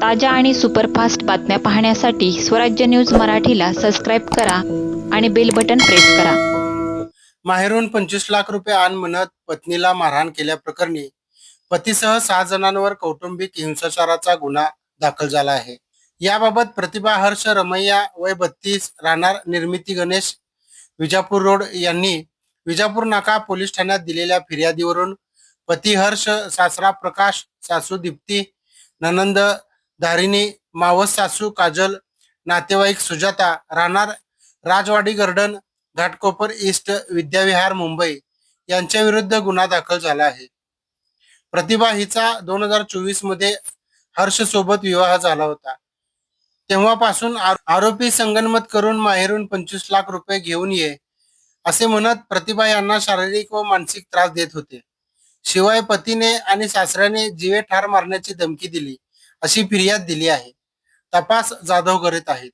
ताज्या आणि सुपरफास्ट बातम्या पाहण्यासाठी स्वराज्य न्यूज मराठीला सबस्क्राईब करा आणि बेल बटन प्रेस करा. माहेरून पंचवीस लाख रुपये आण म्हणत पत्नीला मारहाण केल्याप्रकरणी पतीसह सहा जणांवर कौटुंबिक हिंसाचाराचा गुन्हा दाखल झाला आहे. याबाबत प्रतिभा हर्ष रमैया वय बत्तीस राहणार निर्मिती गणेश विजापूर रोड यांनी विजापूर नाका पोलीस ठाण्यात दिलेल्या फिर्यादीवरून पती हर्ष सासरा प्रकाश सासू दीप्ती ननंद धारिणी मावस सासू काजल नातेवाईक सुजाता राहणार राजवाडी गार्डन घाटकोपर ईस्ट विद्याविहार मुंबई यांच्या विरुद्ध गुन्हा दाखल झाला आहे. प्रतिभा हिचा दोन हजार चोवीसमध्ये हर्ष सोबत विवाह झाला होता. तेव्हापासून आरोपी संगनमत करून माहेरून पंचवीस लाख रुपये घेऊन ये असे म्हणत प्रतिभा यांना शारीरिक व मानसिक त्रास देत होते. शिवाय पतीने आणि सासऱ्याने जीवे ठार मारण्याची धमकी दिली. अशी फिर्याद दिली आहे. तपास जाधव करीत आहेत.